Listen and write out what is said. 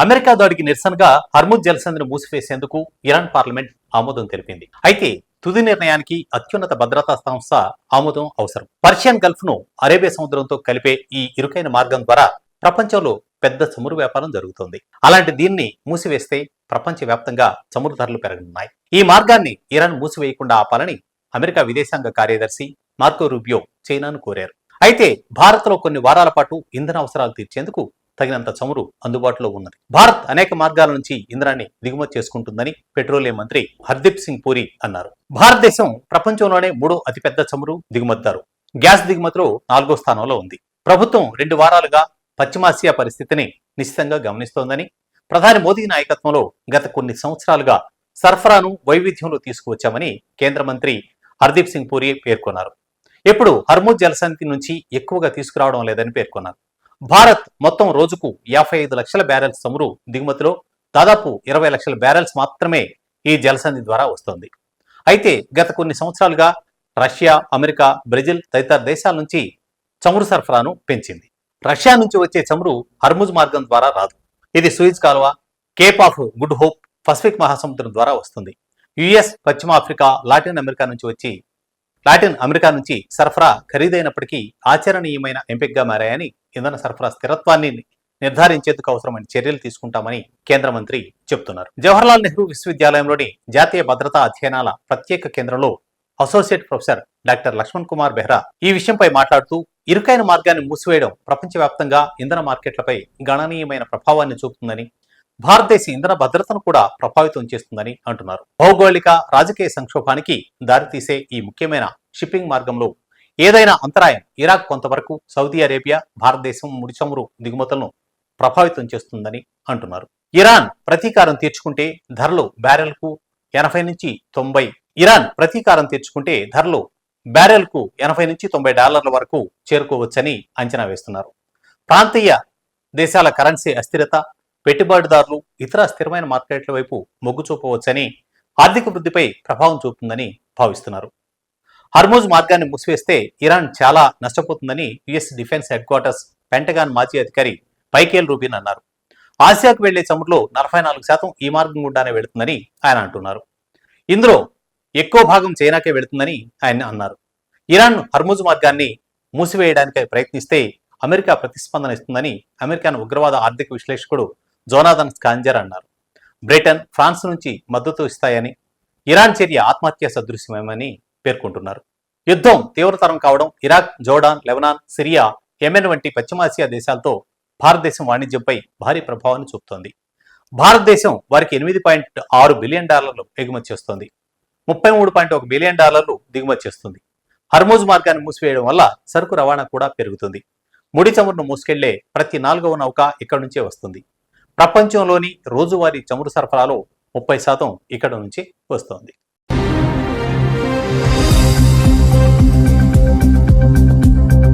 America దాడికి నిరసనగా హర్ముద్ జలసంధిని మూసివేసేందుకు Iran parliament ఆమోదం తెలిపింది. అయితే తుది నిర్ణయానికి అత్యున్నత భద్రతా సంస్థ ఆమోదం అవసరం. పర్షియన్ గల్ఫ్ను అరేబియా సముద్రంతో కలిపే ఈ ఇరుకైన మార్గం ద్వారా ప్రపంచంలో పెద్ద చమురు వ్యాపారం జరుగుతోంది. అలాంటి దీన్ని మూసివేస్తే ప్రపంచ వ్యాప్తంగా చమురు ధరలు పెరగనున్నాయి. ఈ మార్గాన్ని ఇరాన్ మూసివేయకుండా ఆపాలని అమెరికా విదేశాంగ కార్యదర్శి మార్కో రూబియో చైనాను కోరారు. అయితే భారత్లో కొన్ని వారాల పాటు ఇంధన అవసరాలు తీర్చేందుకు తగినంత చమురు అందుబాటులో ఉన్నది. భారత్ అనేక మార్గాల నుంచి ఇంధనాన్ని దిగుమతి చేసుకుంటుందని పెట్రోలియం మంత్రి హర్దీప్ సింగ్ పూరి అన్నారు. భారతదేశం ప్రపంచంలోనే మూడో అతిపెద్ద చమురు దిగుమతిదారు. గ్యాస్ దిగుమతిలో నాలుగో స్థానంలో ఉంది. ప్రభుత్వం రెండు వారాలుగా పశ్చిమాసియా పరిస్థితిని నిశ్చితంగా గమనిస్తోందని ప్రధాని మోదీ నాయకత్వంలో గత కొన్ని సంవత్సరాలుగా సరఫరాను వైవిధ్యంలో తీసుకువచ్చామని కేంద్ర మంత్రి హర్దీప్ సింగ్ పూరి పేర్కొన్నారు. ఇప్పుడు హర్ముద్ జలసంతి నుంచి ఎక్కువగా తీసుకురావడం లేదని పేర్కొన్నారు. భారత్ మొత్తం రోజుకు యాభై ఐదు లక్షల బ్యారెల్స్ చమురు దిగుమతిలో దాదాపు ఇరవై లక్షల బ్యారెల్స్ మాత్రమే ఈ జలసంధి ద్వారా వస్తోంది. అయితే గత కొన్ని సంవత్సరాలుగా రష్యా అమెరికా బ్రెజిల్ తదితర దేశాల నుంచి చమురు సరఫరాను పెంచింది. రష్యా నుంచి వచ్చే చమురు హర్ముజ్ మార్గం ద్వారా రాదు. ఇది సూయిజ్ కాలువ Cape of Good Hope Pacific మహాసముద్రం ద్వారా వస్తుంది. యుఎస్ పశ్చిమ ఆఫ్రికా లాటిన్ అమెరికా నుంచి వచ్చి లాటిన్ అమెరికా నుంచి సరఫరా ఖరీదైనప్పటికీ ఆచరణీయమైన ఎంపికగా మారాయని ఇంధన సరఫరా స్థిరత్వాన్ని నిర్ధారించేందుకు అవసరమైన చర్యలు తీసుకుంటామని కేంద్ర మంత్రి చెబుతున్నారు జవహర్లాల్ నెహ్రూ విశ్వవిద్యాలయంలోని జాతీయ భద్రతా అధ్యయనాల ప్రత్యేక కేంద్రంలో associate professor doctor Laxman Kumar Behera ఈ విషయంపై మాట్లాడుతూ ఇరుకైన మార్గాన్ని మూసివేయడం ప్రపంచవ్యాప్తంగా ఇంధన మార్కెట్లపై గణనీయమైన ప్రభావాన్ని చూపుతుందని భారతదేశ ఇంధన భద్రతను కూడా ప్రభావితం చేస్తుందని అంటున్నారు. భౌగోళిక రాజకీయ సంక్షోభానికి దారితీసే ఈ ముఖ్యమైన షిప్పింగ్ మార్గంలో ఏదైనా అంతరాయం ఇరాక్ కొంతవరకు సౌదీ అరేబియా భారతదేశం ముడిచమురు దిగుమతులను ప్రభావితం చేస్తుందని అంటున్నారు. ఇరాన్ ప్రతీకారం తీర్చుకుంటే ధరలు బ్యారెల్కు ఎనభై నుంచి తొంభై ఇరాన్ ప్రతీకారం తీర్చుకుంటే ధరలు బ్యారెల్కు ఎనభై నుంచి తొంభై డాలర్ల వరకు చేరుకోవచ్చని అంచనా వేస్తున్నారు. ప్రాంతీయ దేశాల కరెన్సీ అస్థిరత పెట్టుబడిదారులు ఇతర స్థిరమైన మార్కెట్ల వైపు మొగ్గు చూపవచ్చని ఆర్థిక వృద్ధిపై ప్రభావం చూపుతుందని భావిస్తున్నారు. హర్మోజ్ మార్గాన్ని మూసివేస్తే ఇరాన్ చాలా నష్టపోతుందని US defence headquarters Pentagon మాజీ అధికారి పైకేల్ రూబిన్ అన్నారు. ఆసియాకు వెళ్ళే చమురులో నలభై నాలుగు శాతం ఈ మార్గం గుండానే వెళుతుందని ఆయన అంటున్నారు. ఇందులో ఎక్కువ భాగం చైనాకే వెళుతుందని ఆయన అన్నారు. ఇరాన్ హర్మూజ్ మార్గాన్ని మూసివేయడానికి ప్రయత్నిస్తే అమెరికా ప్రతిస్పందన ఇస్తుందని అమెరికాను ఉగ్రవాద ఆర్థిక విశ్లేషకుడు జోనాథన్ స్కాంజర్ అన్నారు. బ్రిటన్ ఫ్రాన్స్ నుంచి మద్దతు ఇస్తాయని ఇరాన్ చర్య ఆత్మహత్య సదృశ్యమేమని పేర్కొంటున్నారు. యుద్ధం తీవ్రతరం కావడం Iraq Jordan Lebanon Syria Yemen వంటి పశ్చిమాసియా దేశాలతో భారతదేశం వాణిజ్యంపై భారీ ప్రభావాన్ని చూపుతోంది. భారతదేశం వారికి ఎనిమిది పాయింట్ ఆరు బిలియన్ డాలర్లు ఎగుమతి చేస్తోంది. ముప్పై మూడు పాయింట్ ఒక బిలియన్ డాలర్లు దిగుమతి చేస్తుంది. హర్మోజ్ మార్గాన్ని మూసివేయడం వల్ల సరుకు రవాణా కూడా పెరుగుతుంది. ముడి చమురును మూసుకెళ్ళే ప్రతి నాలుగవ నౌక ఇక్కడి నుంచే వస్తుంది. ప్రపంచంలోని రోజువారీ చమురు సరఫరాలో ముప్పై శాతం ఇక్కడ నుంచి వస్తోంది. Thank you.